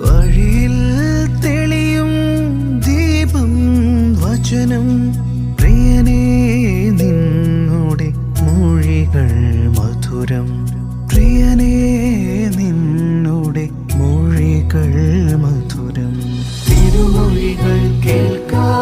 വഴിയിൽ തെളിയും ദീപം വചനം. പ്രിയനേ നിന്നോടെ മൊഴികൾ മധുരം. പ്രിയനേ നിന്നോടെ മൊഴികൾ മധുരം. തിരുമൊഴികൾ കേൾക്കാം.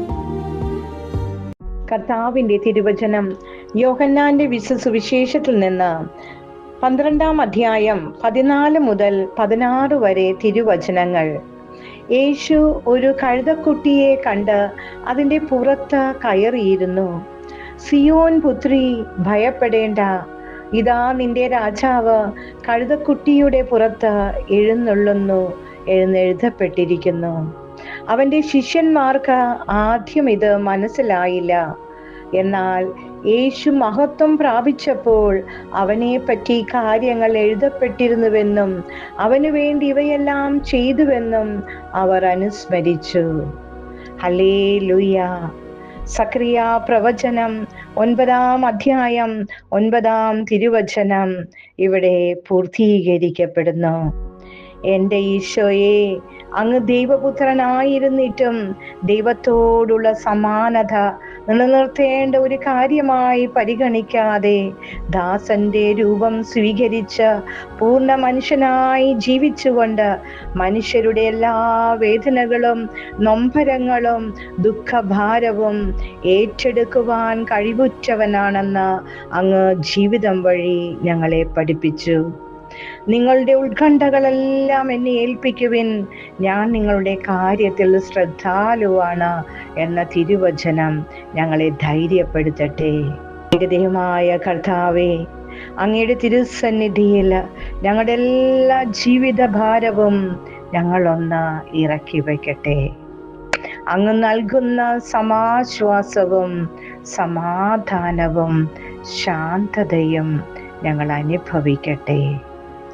കർത്താവിന്റെ തിരുവചനം യോഹന്നാന്റെ വിശ്വസുവിശേഷത്തിൽ നിന്ന് പന്ത്രണ്ടാം അധ്യായം പതിനാല് മുതൽ പതിനാറ് വരെ തിരുവചനങ്ങൾ. യേശു ഒരു കഴുതക്കുട്ടിയെ കണ്ട് അതിന്റെ പുറത്ത് കയറിയിരുന്നു. സിയോൻ പുത്രി ഭയപ്പെടേണ്ട. ഇതാ നിന്റെ രാജാവ് കഴുതക്കുട്ടിയുടെ പുറത്ത് എഴുന്നള്ളുന്നു എഴുന്നെഴുതപ്പെട്ടിരിക്കുന്നു അവന്റെ ശിഷ്യന്മാർക്ക് ആദ്യം ഇത് മനസ്സിലായില്ല. എന്നാൽ യേശു മഹത്വം പ്രാപിച്ചപ്പോൾ അവനെ പറ്റി കാര്യങ്ങൾ എഴുതപ്പെട്ടിരുന്നുവെന്നും അവനു വേണ്ടി ഇവയെല്ലാം ചെയ്തുവെന്നും അവർ അനുസ്മരിച്ചു. ഹലേ ലുയ സക്രിയ പ്രവചനം ഒൻപതാം അധ്യായം ഒൻപതാം തിരുവചനം ഇവിടെ പൂർത്തീകരിക്കപ്പെടുന്നു. എന്റെ ഈശോയെ അങ്ങ് ദൈവപുത്രനായിരുന്നിട്ടും ദൈവത്തോടുള്ള സമാനത നിലനിർത്തേണ്ട ഒരു കാര്യമായി പരിഗണിക്കാതെ ദാസന്റെ രൂപം സ്വീകരിച്ച് പൂർണ മനുഷ്യനായി ജീവിച്ചുകൊണ്ട് മനുഷ്യരുടെ എല്ലാ വേദനകളും നൊമ്പരങ്ങളും ദുഃഖഭാരവും ഏറ്റെടുക്കുവാൻ കഴിവുറ്റവനാണെന്ന് അങ്ങ് ജീവിതം വഴി ഞങ്ങളെ പഠിപ്പിച്ചു. നിങ്ങളുടെ ഉത്കണ്ഠകളെല്ലാം എന്നെ ഏൽപ്പിക്കുവിൻ. ഞാൻ നിങ്ങളുടെ കാര്യത്തിൽ ശ്രദ്ധാലുവാണ് എന്ന തിരുവചനം ഞങ്ങളെ ധൈര്യപ്പെടുത്തട്ടെ. ദൈവമായ കർത്താവേ അങ്ങയുടെ തിരുസന്നിധിയിൽ ഞങ്ങളുടെ എല്ലാ ജീവിത ഭാരവും ഞങ്ങളൊന്ന് ഇറക്കി വയ്ക്കട്ടെ അങ്ങ് നൽകുന്ന സമാശ്വാസവും സമാധാനവും ശാന്തതയും ഞങ്ങൾ അനുഭവിക്കട്ടെ.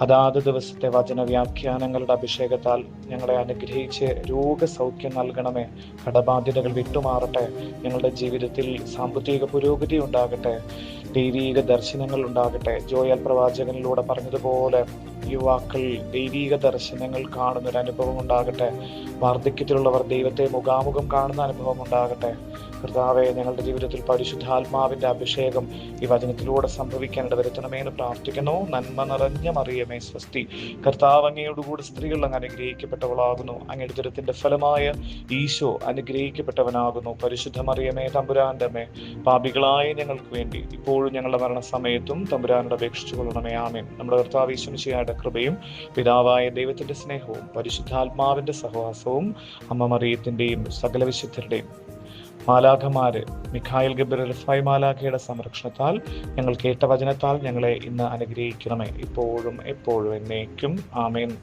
അതാത് ദിവസത്തെ വചന വ്യാഖ്യാനങ്ങളുടെ അഭിഷേകത്താൽ ഞങ്ങളെ അനുഗ്രഹിച്ച് രോഗസൗഖ്യം നൽകണമേ. കടബാധ്യതകൾ വിട്ടുമാറട്ടെ. ഞങ്ങളുടെ ജീവിതത്തിൽ സാമ്പത്തിക പുരോഗതി ഉണ്ടാകട്ടെ. ദൈവീക ദർശനങ്ങൾ ഉണ്ടാകട്ടെ. ജോയൽ പ്രവാചകനിലൂടെ പറഞ്ഞതുപോലെ യുവാക്കൾ ദൈവീക ദർശനങ്ങൾ കാണുന്ന ഒരു അനുഭവം ഉണ്ടാകട്ടെ. വാർദ്ധക്യത്തിലുള്ളവർ ദൈവത്തെ മുഖാമുഖം കാണുന്ന അനുഭവം ഉണ്ടാകട്ടെ. കർത്താവെ ഞങ്ങളുടെ ജീവിതത്തിൽ പരിശുദ്ധാത്മാവിന്റെ അഭിഷേകം ഈ വചനത്തിലൂടെ സംഭവിക്കാൻ ഇടവരുത്തണമേ എന്ന് പ്രാർത്ഥിക്കുന്നു. നന്മ നിറഞ്ഞ മറിയമേ സ്വസ്തി. കർത്താവ് അങ്ങയോടുകൂടി സ്ത്രീകൾ അങ്ങ് അനുഗ്രഹിക്കപ്പെട്ടവളാകുന്നു. അങ്ങയുടെ ദുരത്തിന്റെ ഫലമായ ഈശോ അനുഗ്രഹിക്കപ്പെട്ടവനാകുന്നു. പരിശുദ്ധ മറിയമേ മേ പാപികളായ ഞങ്ങൾക്ക് വേണ്ടി ഇപ്പോഴും ഞങ്ങളുടെ മരണസമയത്തും തമ്പുരാനോട് അപേക്ഷിച്ചു കൊള്ളണമേ. ആമേൻ. നമ്മുടെ കർത്താവ് ഈശ്വമിശിയായുടെ കൃപയും പിതാവായ ദൈവത്തിന്റെ സ്നേഹവും പരിശുദ്ധാത്മാവിന്റെ സഹവാസവും അമ്മ മറിയത്തിന്റെയും സകല വിശുദ്ധരുടെയും മാലാഖമാര് മിഖായിൽ ഗബിർ റിഫായ് മാലാഖയുടെ സംരക്ഷണത്താൽ ഞങ്ങൾ കേട്ട വചനത്താൽ ഞങ്ങളെ ഇന്ന് അനുഗ്രഹിക്കണമേ. ഇപ്പോഴും എപ്പോഴും എന്നേക്കും. ആമേൻ.